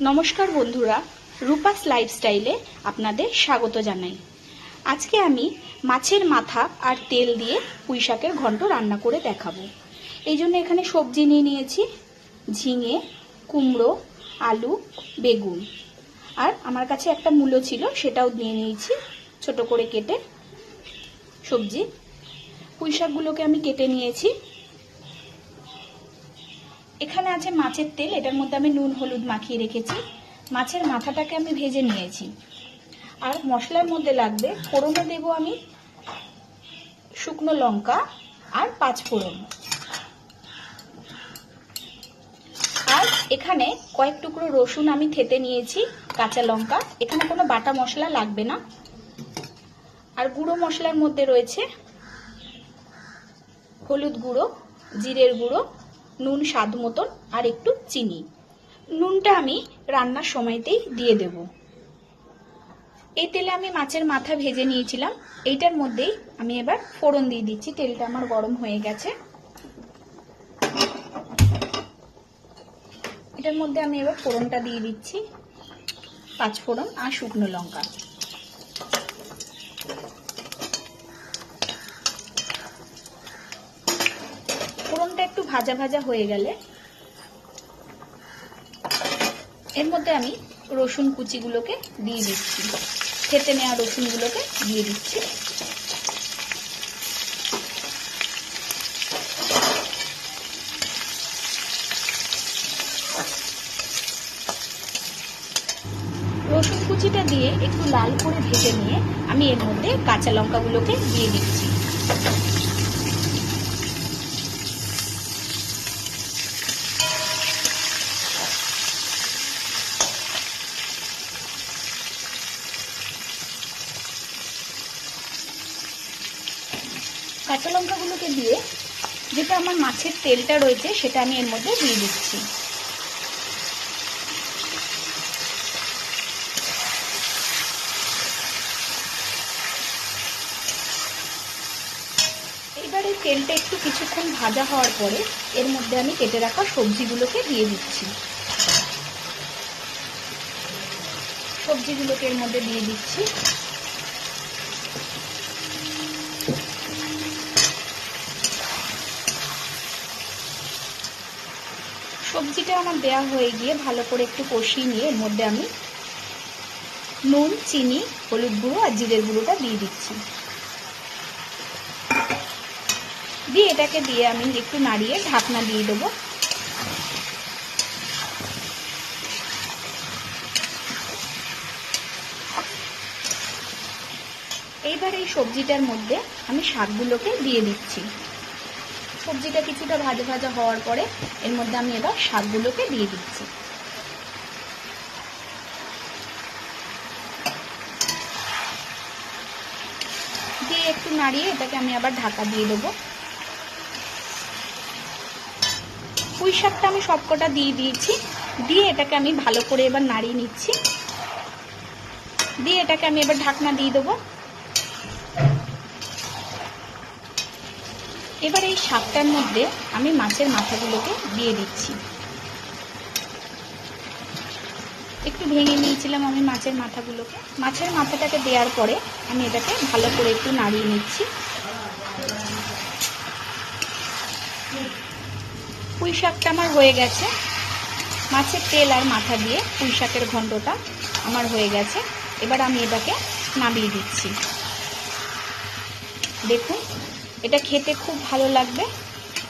নমস্কার বন্ধুরা, রূপাস লাইফস্টাইলে আপনাদের স্বাগত জানাই। আজকে আমি মাছের মাথা আর তেল দিয়ে পুঁই শাকের ঘন্ট রান্না করে দেখাবো। এই জন্য এখানে সবজি নিয়ে নিয়েছি, ঝিঙে, কুমড়ো, আলু, বেগুন। আর আমার কাছে একটা মূলো ছিল, সেটাও নিয়ে নিয়েছি, ছোট করে কেটে সবজি। পুঁই শাকগুলোকে আমি কেটে নিয়েছি। এখানে আছে মাছের তেল, এটার মধ্যে আমি নুন, হলুদ মাখিয়ে রেখেছি। মাছের মাথাটাকে আমি ভেজে নিয়েছি। আর মশলার মধ্যে লাগবে ফোড়নে দেব আমি শুকনো লঙ্কা আর পাঁচ ফোড়ন। আর এখানে কয়েক টুকরো রসুন আমি থেতে নিয়েছি, কাঁচা লঙ্কা। এখানে কোনো বাটা মশলা লাগবে না। আর গুঁড়ো মশলার মধ্যে রয়েছে হলুদ গুঁড়ো, জিরের গুঁড়ো নুন, স্বাদ মতন আর একটু চিনি। নুনটা আমি রান্নার সময়তেই দিয়ে দেব। এই তেলে আমি মাছের মাথা ভেজে নিয়েছিলাম। এইটার মধ্যেই আমি এবার ফোড়ন দিয়ে দিচ্ছি। তেলটা আমার গরম হয়ে গেছে। এটার মধ্যে আমি এবার ফোড়নটা দিয়ে দিচ্ছি। পাঁচ ফোড়ন আর শুকনো লঙ্কা ফোড়নটা একটু ভাজা ভাজা হয়ে গেলে এর মধ্যে আমি রসুন কুচিগুলোকে দিয়ে দিচ্ছি। খেতে নেওয়া রসুনগুলোকে দিয়ে দিচ্ছি। রসুন কুচিটা দিয়ে একটু লাল করে ভেজে নিয়ে আমি এর মধ্যে কাঁচা লঙ্কাগুলোকে দিয়ে দিচ্ছি। কাঁচা লঙ্কাগুলোকে দিয়ে যেটা আমার মাছের তেলটা রয়েছে, সেটা আমি এর মধ্যে দিয়ে দিচ্ছি। এবারে তেলটা একটু কিছুক্ষণ ভাজা হওয়ার পরে এর মধ্যে আমি কেটে রাখা সবজিগুলোকে দিয়ে দিচ্ছি। সবজিগুলোকে এর মধ্যে দিয়ে দিচ্ছি। সবজিটা আমার দেওয়া হয়ে গিয়ে ভালো করে একটু কষিয়ে নিয়ে এর মধ্যে আমি নুন, চিনি, হলুদ গুঁড়ো আর জিরের গুঁড়োটা দিয়ে দিচ্ছি। দিয়ে এটাকে দিয়ে আমি একটু নাড়িয়ে ঢাকনা দিয়ে দেবো। এইবার এই সবজিটার মধ্যে আমি শাকগুলোকে দিয়ে দিচ্ছি। সবজিটা কিছুটা ভাজা ভাজা হওয়ার পরে এর মধ্যে আমি এবার শাকগুলোকে দিয়ে দিচ্ছি। দিয়ে একটু নাড়িয়ে এটাকে আমি আবার ঢাকা দিয়ে দেবো। পুঁই শাকটা আমি সবকটা দিয়ে দিয়েছি। দিয়ে এটাকে আমি ভালো করে এবার নাড়িয়ে নিচ্ছি। দিয়ে এটাকে আমি এবার ঢাকনা দিয়ে দেবো। এবার এই শাকটার মধ্যে আমি মাছের মাথাগুলোকে দিয়ে দিচ্ছি। একটু ভেঙে নিয়েছিলাম আমি মাছের মাথাগুলোকে। মাছের মাথাটাকে দেওয়ার পরে আমি এটাকে ভালো করে একটু নাড়িয়ে নিচ্ছি। পুঁই শাকটা আমার হয়ে গেছে। মাছের তেল আর মাথা দিয়ে পুঁই শাকের ঘন্টটা আমার হয়ে গেছে। এবার আমি এটাকে নামিয়ে দিচ্ছি। দেখুন এটা খেতে খুব ভালো লাগবে।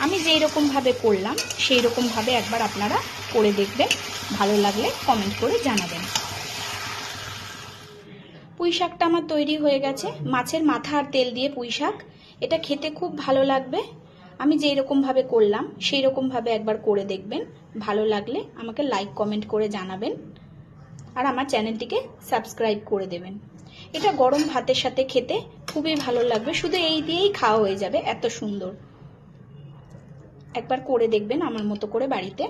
আমি যেই রকমভাবে করলাম, সেই রকমভাবে একবার আপনারা করে দেখবেন। ভালো লাগলে কমেন্ট করে জানাবেন। পুঁই শাকটা আমার তৈরি হয়ে গেছে। মাছের মাথা আর তেল দিয়ে পুঁই শাক। এটা খেতে খুব ভালো লাগবে। আমি যেই রকমভাবে করলাম, সেই রকমভাবে একবার করে দেখবেন। ভালো লাগলে আমাকে লাইক কমেন্ট করে জানাবেন। আর আমার চ্যানেলটিকে সাবস্ক্রাইব করে দেবেন। এটা গরম ভাতের সাথে খেতে খুবই ভালো লাগবে। শুধু এই দিয়েই খাওয়া হয়ে যাবে, এত সুন্দর। একবার করে দেখবেন আমার মতো করে বাড়িতে।